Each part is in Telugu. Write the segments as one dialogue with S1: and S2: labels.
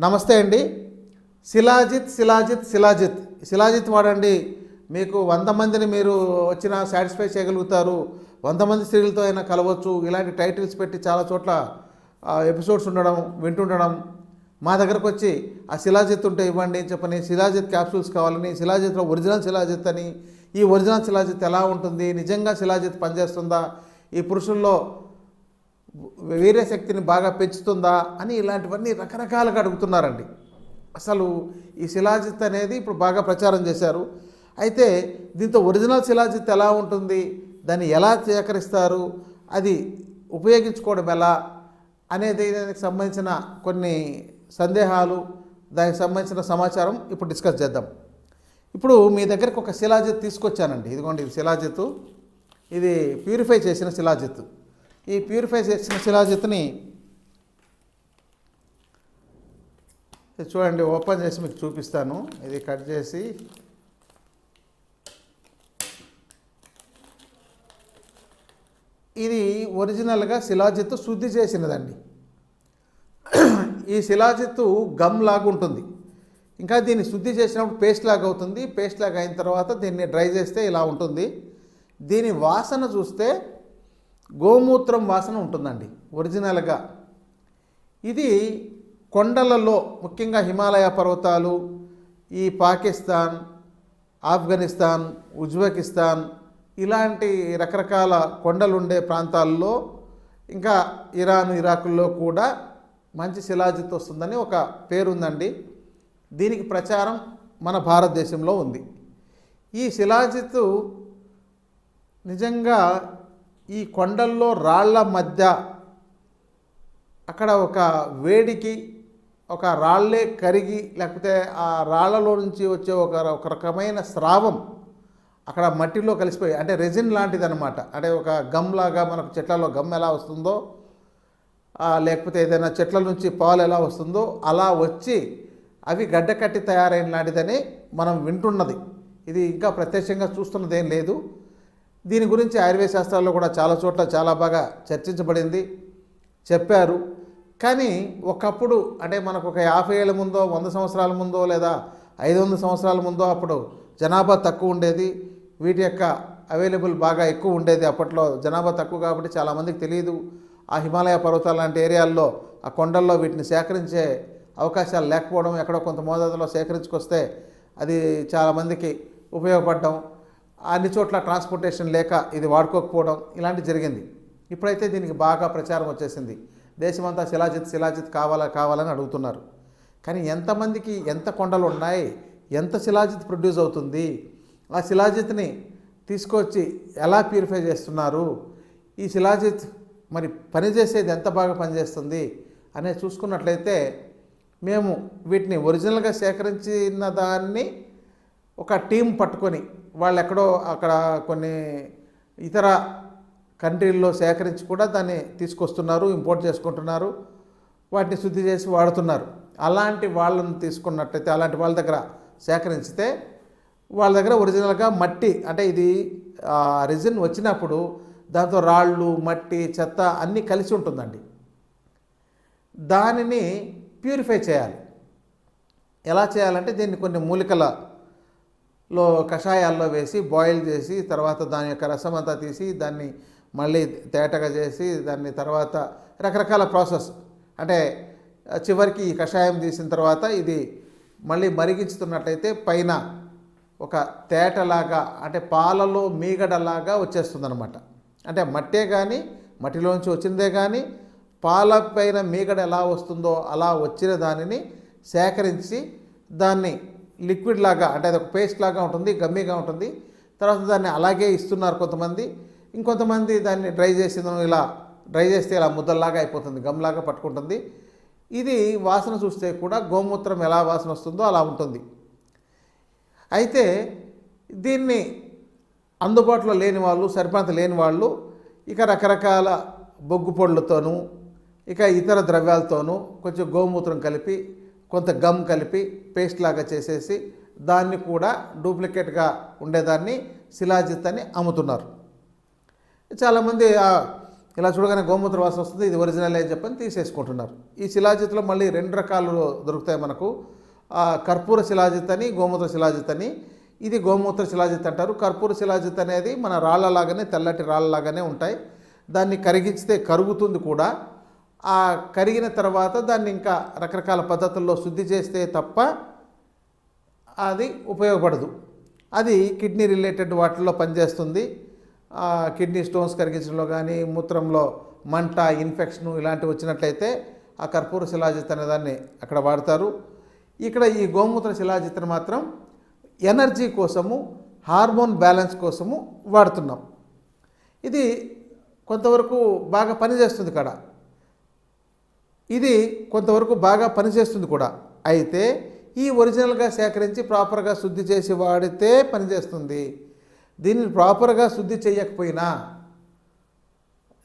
S1: నమస్తే అండి. శిలాజిత్ శిలాజిత్ శిలాజిత్. శిలాజిత్ వాడండి. మీకు వంద మందిని మీరు వచ్చిన సాటిస్ఫై చేయగలుగుతారు. వంద మంది స్త్రీలతో అయినా కలవచ్చు. ఇలాంటి టైటిల్స్ పెట్టి చాలా చోట్ల ఎపిసోడ్స్ ఉండడం వింటుండడం. మా దగ్గరకు వచ్చి ఆ శిలాజిత్ ఉంటే ఇవ్వండి అని చెప్పని శిలాజిత్ క్యాప్సూల్స్ కావాలని శిలాజిత్లో ఒరిజినల్ శిలాజిత్ అని ఈ ఒరిజినల్ శిలాజిత్ ఎలా ఉంటుంది? నిజంగా శిలాజిత్ పనిచేస్తుందా? ఈ పురుషుల్లో వీర్యశక్తిని బాగా పెంచుతుందా అని ఇలాంటివన్నీ రకరకాలుగా అడుగుతున్నారండి. అసలు ఈ శిలాజిత్ అనేది ఇప్పుడు బాగా ప్రచారం చేశారు. అయితే దీంతో ఒరిజినల్ శిలాజిత్ ఎలా ఉంటుంది? దాన్ని ఎలా సేకరిస్తారు? అది ఉపయోగించుకోవడం ఎలా? అనేది దానికి సంబంధించిన కొన్ని సందేహాలు దానికి సంబంధించిన సమాచారం ఇప్పుడు డిస్కస్ చేద్దాం. ఇప్పుడు మీ దగ్గరకు ఒక శిలాజిత్ తీసుకొచ్చానండి. ఇదిగోండి ఇది శిలాజిత్తు. ఇది ప్యూరిఫై చేసిన శిలాజిత్తు. ఈ ప్యూరిఫై చేసిన శిలాజిత్ని చూడండి ఓపెన్ చేసి మీకు చూపిస్తాను. ఇది కట్ చేసి ఇది ఒరిజినల్గా శిలాజిత్తు శుద్ధి చేసినదండి. ఈ శిలాజిత్తు గమ్ లాగా ఉంటుంది. ఇంకా దీన్ని శుద్ధి చేసినప్పుడు పేస్ట్ లాగా అవుతుంది. పేస్ట్ లాగా అయిన తర్వాత దీన్ని డ్రై చేస్తే ఇలా ఉంటుంది. దీని వాసన చూస్తే గోమూత్రం వాసన ఉంటుందండి ఒరిజినల్గా. ఇది కొండలలో ముఖ్యంగా హిమాలయ పర్వతాలు ఈ పాకిస్తాన్ ఆఫ్ఘనిస్తాన్ ఉజ్బెకిస్తాన్ ఇలాంటి రకరకాల కొండలు ఉండే ప్రాంతాల్లో ఇంకా ఇరాన్ ఇరాకుల్లో కూడా మంచి శిలాజిత్ వస్తుందని ఒక పేరుందండి. దీనికి ప్రచారం మన భారతదేశంలో ఉంది. ఈ శిలాజిత్తు నిజంగా ఈ కొండల్లో రాళ్ళ మధ్య అక్కడ ఒక వేడికి ఒక రాళ్ళే కరిగి లేకపోతే ఆ రాళ్ళలో నుంచి వచ్చే ఒక ఒక రకమైన స్రావం అక్కడ మట్టిలో కలిసిపోయి అంటే రెజిన్ లాంటిది అనమాట అంటే ఒక గమ్ లాగా మనకు చెట్లలో గమ్ ఎలా వస్తుందో లేకపోతే ఏదైనా చెట్ల నుంచి పాలు ఎలా వస్తుందో అలా వచ్చి అవి గడ్డ కట్టి తయారైన లాంటిదని మనం వింటున్నది. ఇది ఇంకా ప్రత్యక్షంగా చూస్తున్నదేం లేదు. దీని గురించి ఆయుర్వేద శాస్త్రాల్లో కూడా చాలా చోట్ల చాలా బాగా చర్చించబడింది చెప్పారు. కానీ ఒకప్పుడు అంటే మనకు ఒక యాభై ఏళ్ళ ముందో వంద సంవత్సరాల ముందో లేదా ఐదు వందల సంవత్సరాల ముందో అప్పుడు జనాభా తక్కువ ఉండేది. వీటి యొక్క అవైలబుల్ బాగా ఎక్కువ ఉండేది అప్పట్లో. జనాభా తక్కువ కాబట్టి చాలామందికి తెలియదు. ఆ హిమాలయ పర్వతాల లాంటి ఏరియాల్లో ఆ కొండల్లో వీటిని సేకరించే అవకాశాలు లేకపోవడం ఎక్కడో కొంత మోతాదులో సేకరించుకొస్తే అది చాలామందికి ఉపయోగపడడం. అన్ని చోట్ల ట్రాన్స్పోర్టేషన్ లేక ఇది వాడుకోకపోవడం ఇలాంటి జరిగింది. ఇప్పుడైతే దీనికి బాగా ప్రచారం వచ్చేసింది. దేశమంతా శిలాజిత్ శిలాజిత్ కావాలా కావాలని అడుగుతున్నారు. కానీ ఎంతమందికి ఎంత కొండలు ఉన్నాయి? ఎంత శిలాజిత్ ప్రొడ్యూస్ అవుతుంది? ఆ శిలాజిత్ని తీసుకొచ్చి ఎలా ప్యూరిఫై చేస్తున్నారు? ఈ శిలాజిత్ మరి పనిచేసేది ఎంత బాగా పనిచేస్తుంది? అనేది చూసుకున్నట్లయితే మేము వీటిని ఒరిజినల్గా సేకరించిన దాన్ని ఒక టీం పట్టుకొని వాళ్ళు ఎక్కడో అక్కడ కొన్ని ఇతర కంట్రీల్లో సేకరించి కూడా దాన్ని తీసుకొస్తున్నారు ఇంపోర్ట్ చేసుకుంటున్నారు వాటిని శుద్ధి చేసి వాడుతున్నారు. అలాంటి వాళ్ళని తీసుకున్నట్టయితే అలాంటి వాళ్ళ దగ్గర సేకరించితే వాళ్ళ దగ్గర ఒరిజినల్గా మట్టి అంటే ఇది రిజిన్ వచ్చినప్పుడు దాంతో రాళ్ళు మట్టి చెత్త అన్నీ కలిసి ఉంటుందండి. దానిని ప్యూరిఫై చేయాలి. ఎలా చేయాలంటే దీన్ని కొన్ని మూలికల లో కషాయాల్లో వేసి బాయిల్ చేసి తర్వాత దాని యొక్క రసం అంతా తీసి దాన్ని మళ్ళీ తేటగా చేసి దాన్ని తర్వాత రకరకాల ప్రాసెస్. అంటే చివరికి ఈ కషాయం తీసిన తర్వాత ఇది మళ్ళీ మరిగించుతున్నట్లయితే పైన ఒక తేటలాగా అంటే పాలలో మీగడలాగా వచ్చేస్తుందన్నమాట. అంటే మట్టే కానీ మట్టిలోంచి వచ్చిందే కానీ పాల పైన మీగడ ఎలా వస్తుందో అలా వచ్చిన దానిని సేకరించి దాన్ని లిక్విడ్ లాగా అంటే అది ఒక పేస్ట్ లాగా ఉంటుంది గమ్మీగా ఉంటుంది. తర్వాత దాన్ని అలాగే ఇస్తున్నారు కొంతమంది. ఇంకొంతమంది దాన్ని డ్రై చేసిన ఇలా డ్రై చేస్తే ఇలా ముద్దల్లాగా అయిపోతుంది గమ్లాగా పట్టుకుంటుంది. ఇది వాసన చూస్తే కూడా గోమూత్రం ఎలా వాసన వస్తుందో అలా ఉంటుంది. అయితే దీన్ని అందుబాటులో లేని వాళ్ళు సరిపడంత లేని వాళ్ళు ఇక రకరకాల బొగ్గు పొడులతోనూ ఇక ఇతర ద్రవ్యాలతోనూ కొంచెం గోమూత్రం కలిపి కొంత గమ్ కలిపి పేస్ట్ లాగా చేసేసి దాన్ని కూడా డూప్లికేట్గా ఉండేదాన్ని శిలాజిత్ అని అమ్ముతున్నారు. చాలామంది ఇలా చూడగానే గోమూత్ర వాసన వస్తుంది ఇది ఒరిజినల్ అని చెప్పని తీసేసుకుంటున్నారు. ఈ శిలాజిత్లో మళ్ళీ రెండు రకాలు దొరుకుతాయి మనకు. కర్పూర శిలాజిత్ అని గోమూత్ర శిలాజిత్ అని. ఇది గోమూత్ర శిలాజిత్ అంటారు. కర్పూర శిలాజిత్ అనేది మన రాళ్ళలాగానే తెల్లటి రాళ్ళలాగానే ఉంటాయి. దాన్ని కరిగిస్తే కరుగుతుంది కూడా. ఆ కరిగిన తర్వాత దాన్ని ఇంకా రకరకాల పద్ధతుల్లో శుద్ధి చేస్తే తప్ప అది ఉపయోగపడదు. అది కిడ్నీ రిలేటెడ్ వాటిల్లో పనిచేస్తుంది. కిడ్నీ స్టోన్స్ కరిగించడంలో కానీ మూత్రంలో మంట ఇన్ఫెక్షన్ ఇలాంటివి వచ్చినట్లయితే ఆ కర్పూర శిలాజిత్ అనే దాన్ని అక్కడ వాడతారు. ఇక్కడ ఈ గోమూత్ర శిలాజిత్ని మాత్రం ఎనర్జీ కోసము హార్మోన్ బ్యాలెన్స్ కోసము వాడుతున్నాం. ఇది కొంతవరకు బాగా పనిచేస్తుంది కదా ఇది కొంతవరకు బాగా పనిచేస్తుంది కూడా. అయితే ఈ ఒరిజినల్గా సేకరించి ప్రాపర్గా శుద్ధి చేసి వాడితే పనిచేస్తుంది. దీన్ని ప్రాపర్గా శుద్ధి చేయకపోయినా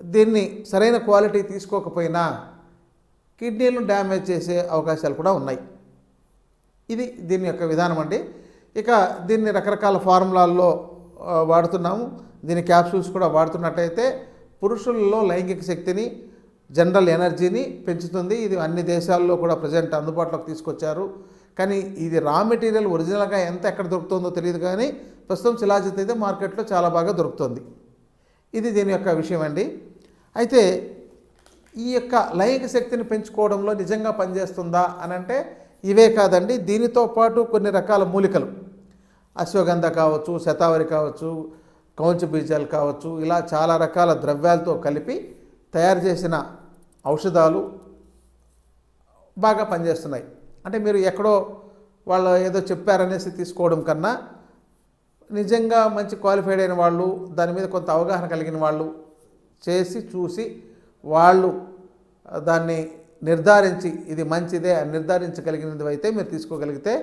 S1: దీన్ని సరైన క్వాలిటీ తీసుకోకపోయినా కిడ్నీలను డ్యామేజ్ చేసే అవకాశాలు కూడా ఉన్నాయి. ఇది దీని యొక్క విధానం అండి. ఇక దీన్ని రకరకాల ఫార్ములాల్లో వాడుతున్నాము. దీని క్యాప్సూల్స్ కూడా వాడుతున్నట్టయితే పురుషుల్లో లైంగిక శక్తిని జనరల్ ఎనర్జీని పెంచుతుంది. ఇది అన్ని దేశాల్లో కూడా ప్రజెంట్ అందుబాటులోకి తీసుకొచ్చారు. కానీ ఇది రా మెటీరియల్ ఒరిజినల్గా ఎంత ఎక్కడ దొరుకుతుందో తెలియదు కానీ ప్రస్తుతం శిలాజిత్ అయితే మార్కెట్లో చాలా బాగా దొరుకుతుంది. ఇది దీని యొక్క విషయం అండి. అయితే ఈ యొక్క లైంగిక శక్తిని పెంచుకోవడంలో నిజంగా పనిచేస్తుందా అని అంటే ఇవే కాదండి. దీనితో పాటు కొన్ని రకాల మూలికలు. అశ్వగంధ కావచ్చు శతావరి కావచ్చు కౌంచ బీజాలు కావచ్చు ఇలా చాలా రకాల ద్రవ్యాలతో కలిపి తయారు చేసిన ఔషధాలు బాగా పనిచేస్తున్నాయి. అంటే మీరు ఎక్కడో వాళ్ళు ఏదో చెప్పారనేసి తీసుకోవడం కన్నా నిజంగా మంచి క్వాలిఫైడ్ అయిన వాళ్ళు దాని మీద కొంత అవగాహన కలిగిన వాళ్ళు చేసి చూసి వాళ్ళు దాన్ని నిర్ధారించి ఇది మంచిదే అని నిర్ధారించగలిగినది అయితే మీరు తీసుకోగలిగితే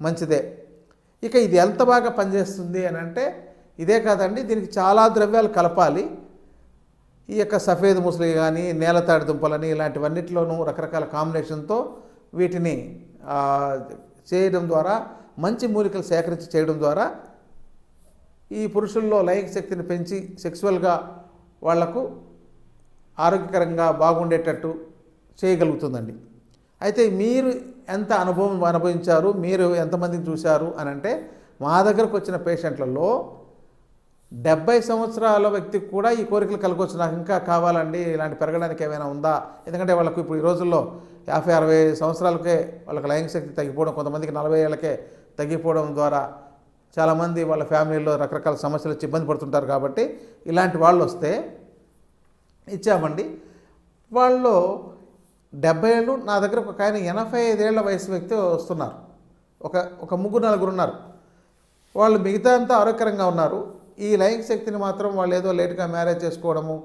S1: మంచిదే. ఇక ఇది ఎంత బాగా పనిచేస్తుంది అని అంటే ఇదే కాదండి దీనికి చాలా ద్రవ్యాలు కలపాలి. ఈ యొక్క సఫేద్ ముసలి కానీ నేలతాడి దుంపలని ఇలాంటివన్నిటిలోనూ రకరకాల కాంబినేషన్తో వీటిని చేయడం ద్వారా మంచి మూలికలు సేకరించి చేయడం ద్వారా ఈ పురుషుల్లో లైంగిక శక్తిని పెంచి సెక్సువల్గా వాళ్ళకు ఆరోగ్యకరంగా బాగుండేటట్టు చేయగలుగుతుందండి. అయితే మీరు ఎంత అనుభవం అనుభవించారు మీరు ఎంతమందిని చూశారు అని అంటే మా దగ్గరకు వచ్చిన పేషెంట్లలో డెబ్బై సంవత్సరాల వ్యక్తికి కూడా ఈ కోరికలు కలగవచ్చు నాకు ఇంకా కావాలండి ఇలాంటి పెరగడానికి ఏమైనా ఉందా? ఎందుకంటే వాళ్ళకు ఇప్పుడు ఈ రోజుల్లో యాభై అరవై సంవత్సరాలకే వాళ్ళకి లైంగిక శక్తి తగ్గిపోవడం కొంతమందికి నలభై ఏళ్ళకే తగ్గిపోవడం ద్వారా చాలామంది వాళ్ళ ఫ్యామిలీలో రకరకాల సమస్యలు వచ్చి ఇబ్బంది పడుతుంటారు కాబట్టి ఇలాంటి వాళ్ళు వస్తే ఇచ్చామండి. వాళ్ళు డెబ్బై ఏళ్ళు నా దగ్గర ఒక ఆయన ఎనభై ఐదేళ్ళ వయసు వ్యక్తి వస్తున్నారు. ఒక ఒక ముగ్గురు నలుగురు ఉన్నారు. వాళ్ళు మిగతా అంతా ఆరోగ్యకరంగా ఉన్నారు. ఈ లైంగిక శక్తిని మాత్రం వాళ్ళు ఏదో లేట్గా మ్యారేజ్ చేసుకోవడము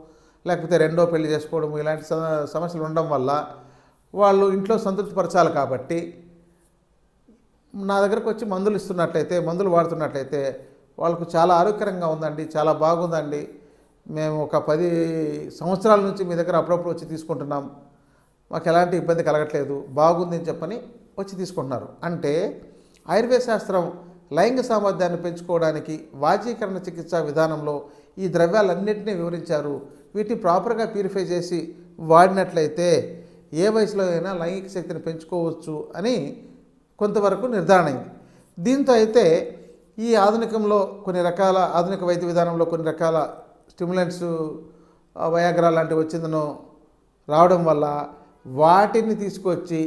S1: లేకపోతే రెండో పెళ్ళి చేసుకోవడము ఇలాంటి సమస్యలు ఉండడం వల్ల వాళ్ళు ఇంట్లో సంతృప్తిపరచాలి కాబట్టి నా దగ్గరకు వచ్చి మందులు ఇస్తున్నట్లయితే మందులు వాడుతున్నట్లయితే వాళ్ళకు చాలా ఆరోగ్యకరంగా ఉందండి చాలా బాగుందండి. మేము ఒక పది సంవత్సరాల నుంచి మీ దగ్గర అప్పుడప్పుడు వచ్చి తీసుకుంటున్నాం. మాకు ఎలాంటి ఇబ్బంది కలగట్లేదు. బాగుంది అని చెప్పని వచ్చి తీసుకుంటున్నారు. అంటే ఆయుర్వేద శాస్త్రం లైంగిక సామర్థ్యాన్ని పెంచుకోవడానికి వాచీకరణ చికిత్సా విధానంలో ఈ ద్రవ్యాలన్నింటినీ వివరించారు. వీటిని ప్రాపర్గా ప్యూరిఫై చేసి వాడినట్లయితే ఏ వయసులో అయినా లైంగిక శక్తిని పెంచుకోవచ్చు అని కొంతవరకు నిర్ధారణ అయింది. దీంతో అయితే ఈ ఆధునికంలో కొన్ని రకాల ఆధునిక వైద్య విధానంలో కొన్ని రకాల స్టిమ్యులెంట్స్ వయాగ్రా లాంటివి వచ్చిందనో రావడం వల్ల వాటిని తీసుకొచ్చి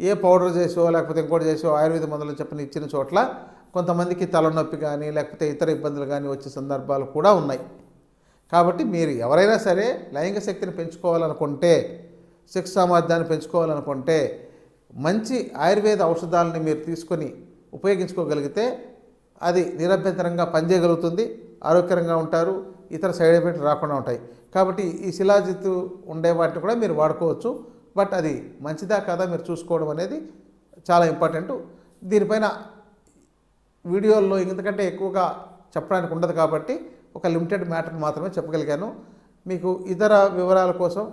S1: ఏ పౌడర్ చేసో లేకపోతే ఇంకోటి చేసో ఆయుర్వేద మందులు చెప్పని ఇచ్చిన చోట్ల కొంతమందికి తలనొప్పి కానీ లేకపోతే ఇతర ఇబ్బందులు కానీ వచ్చే సందర్భాలు కూడా ఉన్నాయి. కాబట్టి మీరు ఎవరైనా సరే లైంగిక శక్తిని పెంచుకోవాలనుకుంటే సెక్స్ సామర్థ్యాన్ని పెంచుకోవాలనుకుంటే మంచి ఆయుర్వేద ఔషధాలని మీరు తీసుకొని ఉపయోగించుకోగలిగితే అది నిరభ్యంతరంగా పనిచేయగలుగుతుంది ఆరోగ్యకరంగా ఉంటారు ఇతర సైడ్ ఎఫెక్ట్ రాకుండా ఉంటాయి. కాబట్టి ఈ శిలాజిత్ ఉండే వాటిని కూడా మీరు వాడుకోవచ్చు. బట్ అది మంచిదా కాదా మీరు చూసుకోవడం అనేది చాలా ఇంపార్టెంట్. దీనిపైన వీడియోల్లో ఇంతకంటే ఎక్కువగా చెప్పడానికి ఉండదు కాబట్టి ఒక లిమిటెడ్ మ్యాటర్ని మాత్రమే చెప్పగలిగాను. మీకు ఇతర వివరాల కోసం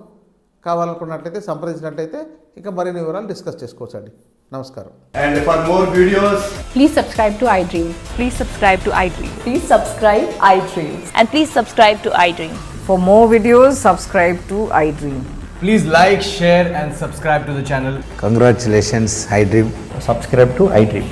S1: కావాలనుకున్నట్లయితే సంప్రదించినట్లయితే ఇంకా మరిన్ని వివరాలు డిస్కస్ చేసుకోవచ్చు అండి నమస్కారం.
S2: And for more videos
S3: please subscribe to
S4: iDream please subscribe to
S5: iDream please
S4: subscribe iDream and please
S3: subscribe to iDream for more
S4: videos subscribe to iDream please like share
S5: and subscribe to the channel congratulations iDream
S6: subscribe to
S3: iDream